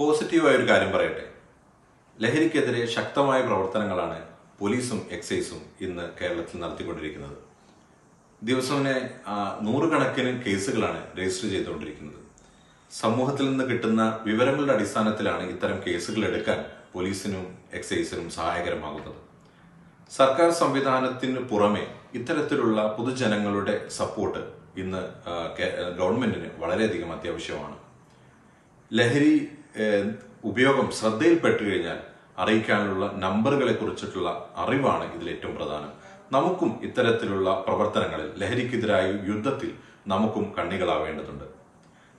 പോസിറ്റീവായ ഒരു കാര്യം പറയട്ടെ. ലഹരിക്കെതിരെ ശക്തമായ പ്രവർത്തനങ്ങളാണ് പോലീസും എക്സൈസും ഇന്ന് കേരളത്തിൽ നടത്തിക്കൊണ്ടിരിക്കുന്നത്. ദിവസവിനെ നൂറുകണക്കിന് കേസുകളാണ് രജിസ്റ്റർ ചെയ്തുകൊണ്ടിരിക്കുന്നത്. സമൂഹത്തിൽ നിന്ന് കിട്ടുന്ന വിവരങ്ങളുടെ അടിസ്ഥാനത്തിലാണ് ഇത്തരം കേസുകൾ എടുക്കാൻ പോലീസിനും എക്സൈസിനും സഹായകരമാകുന്നത്. സർക്കാർ സംവിധാനത്തിന് പുറമെ ഇത്തരത്തിലുള്ള പൊതുജനങ്ങളുടെ സപ്പോർട്ട് ഇന്ന് ഗവൺമെന്റിന് വളരെയധികം അത്യാവശ്യമാണ്. ലഹരി ഉപയോഗം ശ്രദ്ധയിൽപ്പെട്ടു കഴിഞ്ഞാൽ അറിയിക്കാനുള്ള നമ്പറുകളെ കുറിച്ചിട്ടുള്ള അറിവാണ് ഇതിൽ ഏറ്റവും പ്രധാനം. നമുക്കും ഇത്തരത്തിലുള്ള പ്രവർത്തനങ്ങളിൽ ലഹരിക്കെതിരായ യുദ്ധത്തിൽ നമുക്കും കണ്ണികളാവേണ്ടതുണ്ട്.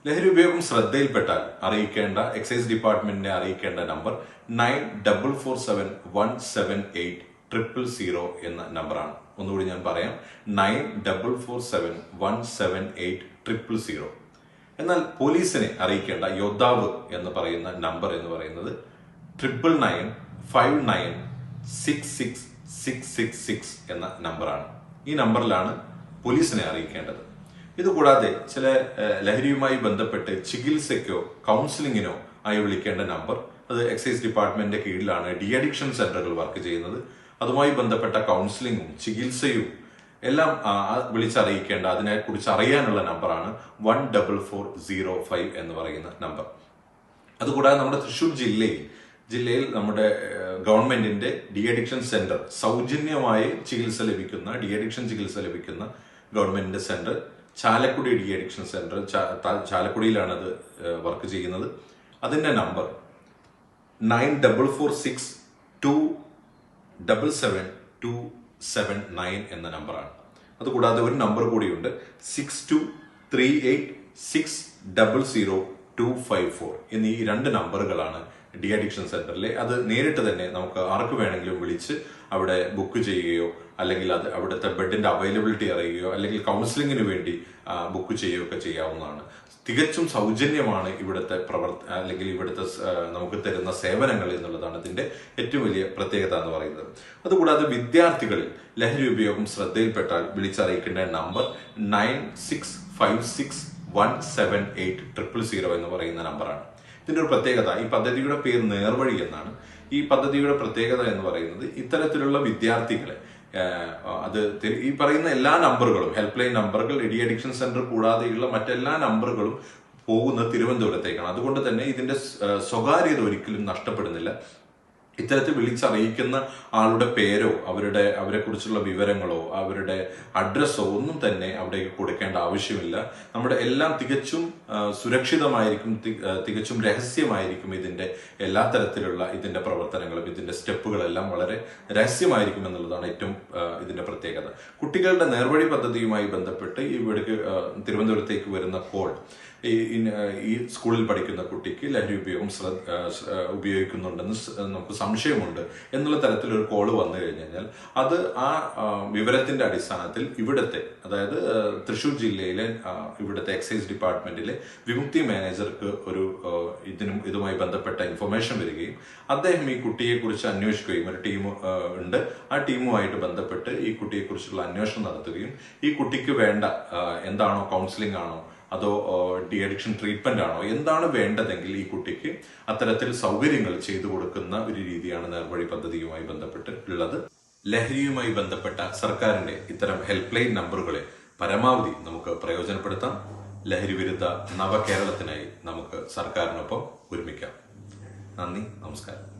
ലഹരി ഉപയോഗം ശ്രദ്ധയിൽപ്പെട്ടാൽ അറിയിക്കേണ്ട എക്സൈസ് ഡിപ്പാർട്ട്മെന്റിനെ അറിയിക്കേണ്ട number nine double four seven one seven eight triple zero എന്ന നമ്പറാണ്. ഒന്നുകൂടി ഞാൻ പറയാം nine double four seven one seven eight triple zero. എന്നാൽ പോലീസിനെ അറിയിക്കേണ്ട യോദ്ധാവ് എന്ന് പറയുന്ന നമ്പർ എന്ന് പറയുന്നത് triple nine five nine six six six six six എന്ന നമ്പറാണ് ഈ നമ്പറിലാണ് പോലീസിനെ അറിയിക്കേണ്ടത്. ഇതുകൂടാതെ ചില ലഹരിയുമായി ബന്ധപ്പെട്ട് ചികിത്സയ്ക്കോ കൗൺസിലിങ്ങിനോ ആയി വിളിക്കേണ്ട നമ്പർ അത് എക്സൈസ് ഡിപ്പാർട്ട്മെന്റിന്റെ കീഴിലാണ്. ഡി അഡിക്ഷൻ സെന്ററുകൾ വർക്ക് ചെയ്യുന്നത്. അതുമായി ബന്ധപ്പെട്ട കൗൺസിലിങ്ങും ചികിത്സയും എല്ലാം വിളിച്ചറിയിക്കേണ്ട അതിനെ കുറിച്ച് അറിയാനുള്ള നമ്പറാണ് one double four zero five എന്ന് പറയുന്ന നമ്പർ. അതുകൂടാതെ നമ്മുടെ തൃശ്ശൂർ ജില്ലയിൽ ജില്ലയിൽ നമ്മുടെ ഗവൺമെന്റിന്റെ ഡി അഡിക്ഷൻ സെന്റർ സൗജന്യമായി ചികിത്സ ലഭിക്കുന്ന ഡി അഡിക്ഷൻ ചികിത്സ ലഭിക്കുന്ന ഗവൺമെന്റിന്റെ centre Chalakudy de addiction centre ചാലക്കുടിയിലാണ് അത് വർക്ക് ചെയ്യുന്നത്. അതിന്റെ number nine double four six two double seven two seven nine എന്ന നമ്പറാണ് അതുകൂടാതെ ഒരു നമ്പർ കൂടിയുണ്ട്. Six two three eight six double zero two five four എന്നീ രണ്ട് നമ്പറുകളാണ് ഡി അഡിക്ഷൻ സെന്ററിലെ. അത് നേരിട്ട് തന്നെ നമുക്ക് ആർക്ക് വേണമെങ്കിലും വിളിച്ച് അവിടെ ബുക്ക് ചെയ്യുകയോ അല്ലെങ്കിൽ അത് അവിടുത്തെ ബെഡിന്റെ അവൈലബിലിറ്റി അറിയുകയോ അല്ലെങ്കിൽ കൗൺസിലിങ്ങിന് വേണ്ടി ബുക്ക് ചെയ്യുകയോ ഒക്കെ ചെയ്യാവുന്നതാണ്. തികച്ചും സൗജന്യമാണ് ഇവിടുത്തെ പ്രവർത്ത അല്ലെങ്കിൽ ഇവിടുത്തെ നമുക്ക് തരുന്ന സേവനങ്ങൾ എന്നുള്ളതാണ് ഇതിന്റെ ഏറ്റവും വലിയ പ്രത്യേകത എന്ന് പറയുന്നത്. അതുകൂടാതെ വിദ്യാർത്ഥികളിൽ ലഹരി ഉപയോഗം ശ്രദ്ധയിൽപ്പെട്ടാൽ വിളിച്ചറിയിക്കേണ്ട number nine six five six one seven eight triple zero എന്ന് പറയുന്ന നമ്പറാണ്. ഇതിന്റെ ഒരു പ്രത്യേകത ഈ പദ്ധതിയുടെ പേര് നേർവഴി എന്നാണ്. ഈ പദ്ധതിയുടെ പ്രത്യേകത എന്ന് പറയുന്നത് ഇത്തരത്തിലുള്ള വിദ്യാർത്ഥികളെ അത് ഈ പറയുന്ന എല്ലാ നമ്പറുകളും ഹെൽപ്പ് ലൈൻ നമ്പറുകൾ ഇഡി അഡിക്ഷൻ സെന്റർ കൂടാതെയുള്ള മറ്റെല്ലാ നമ്പറുകളും പോകുന്ന തിരുവനന്തപുരത്തേക്കാണ്. അതുകൊണ്ട് തന്നെ ഇതിന്റെ സ്വകാര്യത ഒരിക്കലും നഷ്ടപ്പെടുന്നില്ല. ഇത്തരത്തിൽ വിളിച്ചറിയിക്കുന്ന ആളുടെ പേരോ അവരുടെ അവരെ കുറിച്ചുള്ള വിവരങ്ങളോ അവരുടെ അഡ്രസ്സോ ഒന്നും തന്നെ അവിടേക്ക് കൊടുക്കേണ്ട ആവശ്യമില്ല. നമ്മുടെ എല്ലാം തികച്ചും സുരക്ഷിതമായിരിക്കും തികച്ചും രഹസ്യമായിരിക്കും ഇതിന്റെ എല്ലാ തരത്തിലുള്ള ഇതിന്റെ പ്രവർത്തനങ്ങളും ഇതിന്റെ സ്റ്റെപ്പുകളെല്ലാം വളരെ രഹസ്യമായിരിക്കും എന്നുള്ളതാണ് ഏറ്റവും ഇതിന്റെ പ്രത്യേകത. കുട്ടികളുടെ നേർവഴി പദ്ധതിയുമായി ബന്ധപ്പെട്ട് ഇവിടേക്ക് തിരുവനന്തപുരത്തേക്ക് വരുന്ന കോൾ ഈ ഈ സ്കൂളിൽ പഠിക്കുന്ന കുട്ടിക്ക് ലഹരി ഉപയോഗം ഉപയോഗിക്കുന്നുണ്ടെന്ന് നമുക്ക് സംശയമുണ്ട് എന്നുള്ള തരത്തിലൊരു കോൾ വന്നു കഴിഞ്ഞു കഴിഞ്ഞാൽ അത് ആ വിവരത്തിന്റെ അടിസ്ഥാനത്തിൽ ഇവിടുത്തെ അതായത് തൃശ്ശൂർ ജില്ലയിലെ ഇവിടുത്തെ എക്സൈസ് ഡിപ്പാർട്ട്മെന്റിലെ വിമുക്തി മാനേജർക്ക് ഒരു ഇതിനും ഇതുമായി ബന്ധപ്പെട്ട ഇൻഫർമേഷൻ വരികയും അദ്ദേഹം ഈ കുട്ടിയെ കുറിച്ച് അന്വേഷിക്കുകയും ഒരു ടീം ഉണ്ട്. ആ ടീമുമായിട്ട് ബന്ധപ്പെട്ട് ഈ കുട്ടിയെ കുറിച്ചുള്ള അന്വേഷണം നടത്തുകയും ഈ കുട്ടിക്ക് വേണ്ട എന്താണോ കൗൺസിലിംഗ് ആണോ അതോ ഡി അഡിക്ഷൻ ട്രീറ്റ്മെന്റ് ആണോ എന്താണ് വേണ്ടതെങ്കിൽ ഈ കുട്ടിക്ക് അത്തരത്തിൽ സൗകര്യങ്ങൾ ചെയ്തു കൊടുക്കുന്ന ഒരു രീതിയാണ് നേർവഴി പദ്ധതിയുമായി ബന്ധപ്പെട്ട് ഉള്ളത് ലഹരിയുമായി ബന്ധപ്പെട്ട സർക്കാരിന്റെ ഇത്തരം ഹെൽപ്പ് ലൈൻ നമ്പറുകളെ പരമാവധി നമുക്ക് പ്രയോജനപ്പെടുത്താം. ലഹരി വിരുദ്ധ നവകേരളത്തിനായി നമുക്ക് സർക്കാരിനൊപ്പം ഒരുമിക്കാം. നന്ദി നമസ്കാരം.